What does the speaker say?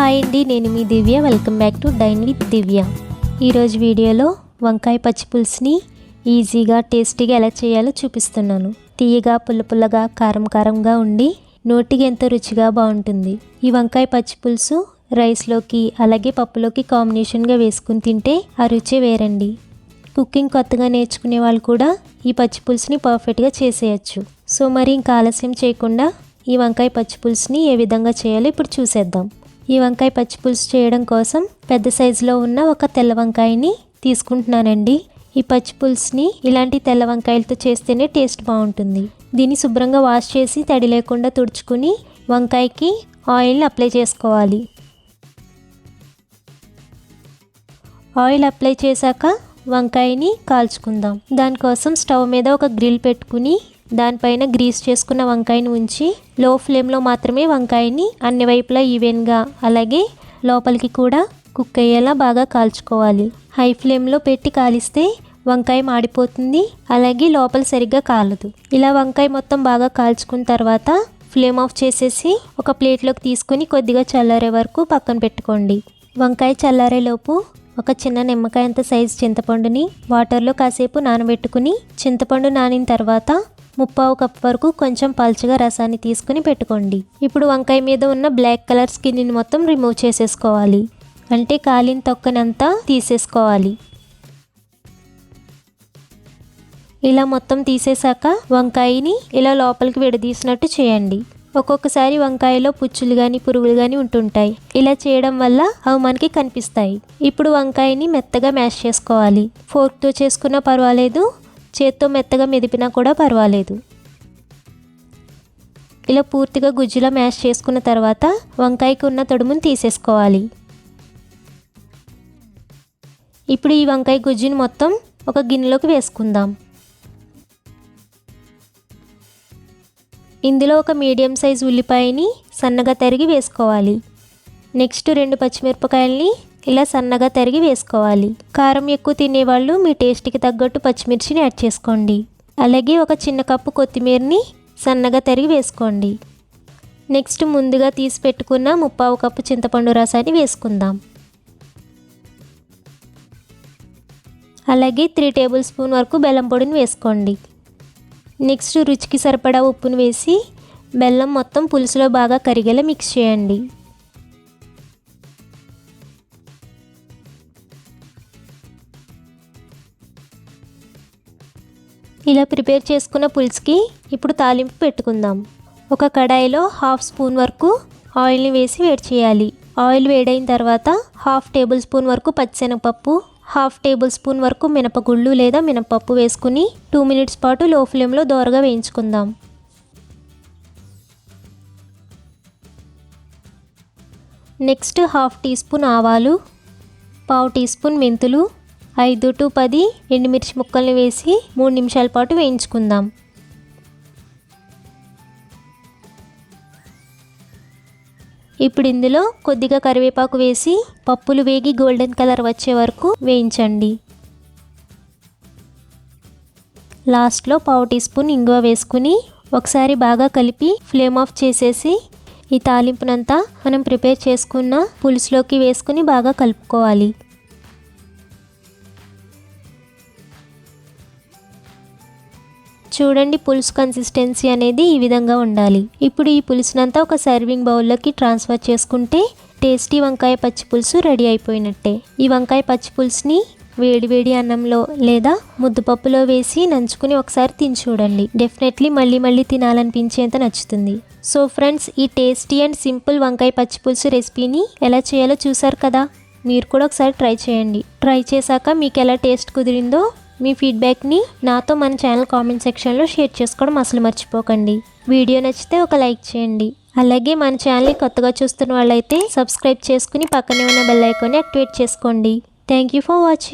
Hi అండి నేను మీ Divya. Welcome back to dine with Divya ఈరోజు వీడియోలో వంకాయ పచ్చి పులుసుని ఈజీగా టేస్టీగా ఎలా చేయాలో చూపిస్తున్నాను. తీయగా పుల్ల పుల్లగా కారం కారంగా ఉండి నోటికి ఎంతో రుచిగా బాగుంటుంది. ఈ వంకాయ పచ్చి పులుసు రైస్లోకి అలాగే పప్పులోకి కాంబినేషన్గా వేసుకుని తింటే ఆ రుచి వేరండి. కుకింగ్ కొత్తగా నేర్చుకునే వాళ్ళు కూడా ఈ పచ్చి పులుసుని పర్ఫెక్ట్గా చేసేయచ్చు. సో మరి ఇంకా ఆలస్యం చేయకుండా ఈ వంకాయ పచ్చి పులుసుని ఏ విధంగా చేయాలో ఇప్పుడు చూసేద్దాం. ఈ వంకాయ పచ్చి పులుసు చేయడం కోసం పెద్ద సైజులో ఉన్న ఒక తెల్ల వంకాయని తీసుకుంటున్నానండి. ఈ పచ్చి పులుసుని ఇలాంటి తెల్ల వంకాయలతో చేస్తేనే టేస్ట్ బాగుంటుంది. దీన్ని శుభ్రంగా వాష్ చేసి తడి లేకుండా తుడుచుకుని వంకాయకి ఆయిల్ని అప్లై చేసుకోవాలి. ఆయిల్ అప్లై చేశాక వంకాయని కాల్చుకుందాం. దానికోసం స్టవ్ మీద ఒక గ్రిల్ పెట్టుకుని దానిపైన గ్రీస్ చేసుకున్న వంకాయని ఉంచి లో ఫ్లేమ్లో మాత్రమే వంకాయని అన్ని వైపులా ఈవెన్గా అలాగే లోపలికి కూడా కుక్ అయ్యేలా బాగా కాల్చుకోవాలి. హై ఫ్లేమ్లో పెట్టి కాలిస్తే వంకాయ మాడిపోతుంది అలాగే లోపల సరిగ్గా కాలదు. ఇలా వంకాయ మొత్తం బాగా కాల్చుకున్న తర్వాత ఫ్లేమ్ ఆఫ్ చేసేసి ఒక ప్లేట్లోకి తీసుకుని కొద్దిగా చల్లారే వరకు పక్కన పెట్టుకోండి. వంకాయ చల్లారేలోపు ఒక చిన్న నిమ్మకాయ అంత సైజు చింతపండుని వాటర్లో కాసేపు నానబెట్టుకుని చింతపండు నానిన తర్వాత ముప్పావు కప్ వరకు కొంచెం పల్చగా రసాన్ని తీసుకుని పెట్టుకోండి. ఇప్పుడు వంకాయ మీద ఉన్న బ్లాక్ కలర్ స్కిన్ని మొత్తం రిమూవ్ చేసేసుకోవాలి. అంటే కాలిన తొక్కనంతా తీసేసుకోవాలి. ఇలా మొత్తం తీసేశాక వంకాయని ఇలా లోపలికి విడదీసినట్టు చేయండి. ఒక్కొక్కసారి వంకాయలో పుచ్చులు కానీ పురుగులు కానీ ఉంటుంటాయి. ఇలా చేయడం వల్ల అవి మనకి కనిపిస్తాయి. ఇప్పుడు వంకాయని మెత్తగా మ్యాష్ చేసుకోవాలి. ఫోర్క్తో చేసుకున్నా పర్వాలేదు. చేత్తో మెత్తగా మెదిపినా కూడా పర్వాలేదు. ఇలా పూర్తిగా గుజ్జులా మ్యాష్ చేసుకున్న తర్వాత వంకాయకి ఉన్న తొడుమును తీసేసుకోవాలి. ఇప్పుడు ఈ వంకాయ గుజ్జుని మొత్తం ఒక గిన్నెలోకి వేసుకుందాం. ఇందులో ఒక మీడియం సైజ్ ఉల్లిపాయని సన్నగా తరిగి వేసుకోవాలి. నెక్స్ట్ రెండు పచ్చిమిరపకాయల్ని ఇలా సన్నగా తరిగి వేసుకోవాలి. కారం ఎక్కువ తినేవాళ్ళు మీ టేస్ట్కి తగ్గట్టు పచ్చిమిర్చిని యాడ్ చేసుకోండి. అలాగే ఒక చిన్న కప్పు కొత్తిమీరని సన్నగా తరిగి వేసుకోండి. నెక్స్ట్ ముందుగా తీసి పెట్టుకున్న ముప్పావు కప్పు చింతపండు రసాన్ని వేసుకుందాం. అలాగే త్రీ టేబుల్ స్పూన్ వరకు బెల్లం పొడిని వేసుకోండి. నెక్స్ట్ రుచికి సరిపడా ఉప్పును వేసి బెల్లం మొత్తం పులుసులో బాగా కరిగేలా మిక్స్ చేయండి. ఇలా ప్రిపేర్ చేసుకున్న పులుసుకి ఇప్పుడు తాలింపు పెట్టుకుందాం. ఒక కడాయిలో హాఫ్ స్పూన్ వరకు ఆయిల్ని వేసి వేడి చేయాలి. ఆయిల్ వేడైన తర్వాత హాఫ్ టేబుల్ స్పూన్ వరకు పచ్చిశనగపప్పు హాఫ్ టేబుల్ స్పూన్ వరకు మినపగుళ్ళు లేదా మినపప్పు వేసుకుని టూ మినిట్స్ పాటు లో ఫ్లేమ్లో దోరగా వేయించుకుందాం. నెక్స్ట్ హాఫ్ టీ స్పూన్ ఆవాలు పావు టీ స్పూన్ మెంతులు ఐదు టు పది ఎండుమిర్చి ముక్కల్ని వేసి మూడు నిమిషాల పాటు వేయించుకుందాం. ఇప్పుడు ఇందులో కొద్దిగా కరివేపాకు వేసి పప్పులు వేగి గోల్డెన్ కలర్ వచ్చే వరకు వేయించండి. లాస్ట్లో పావు టీ స్పూన్ ఇంగువ వేసుకుని ఒకసారి బాగా కలిపి ఫ్లేమ్ ఆఫ్ చేసేసి ఈ తాలింపునంతా మనం ప్రిపేర్ చేసుకున్న పులుసులోకి వేసుకుని బాగా కలుపుకోవాలి. చూడండి పులుసు కన్సిస్టెన్సీ అనేది ఈ విధంగా ఉండాలి. ఇప్పుడు ఈ పులుసునంతా ఒక సర్వింగ్ బౌల్లోకి ట్రాన్స్ఫర్ చేసుకుంటే టేస్టీ వంకాయ పచ్చి పులుసు రెడీ అయిపోయినట్టే. ఈ వంకాయ పచ్చి పులుసుని వేడివేడి అన్నంలో లేదా ముద్దుపప్పులో వేసి నంచుకుని ఒకసారి తిని చూడండి. డెఫినెట్లీ మళ్ళీ మళ్ళీ తినాలనిపించేంత నచ్చుతుంది. సో ఫ్రెండ్స్ ఈ టేస్టీ అండ్ సింపుల్ వంకాయ పచ్చి పులుసు రెసిపీని ఎలా చేయాలో చూసారు కదా? మీరు కూడా ఒకసారి ట్రై చేయండి. ట్రై చేశాక మీకు ఎలా టేస్ట్ కుదిరిందో మీ ఫీడ్బ్యాక్ని నాతో మన ఛానల్ కామెంట్ సెక్షన్లో షేర్ చేసుకోవడం అసలు మర్చిపోకండి. వీడియో నచ్చితే ఒక లైక్ చేయండి. అలాగే మన ఛానల్ని కొత్తగా చూస్తున్న వాళ్ళైతే సబ్స్క్రైబ్ చేసుకుని పక్కనే ఉన్న బెల్ ఐకాన్ని యాక్టివేట్ చేసుకోండి. Thank you for watching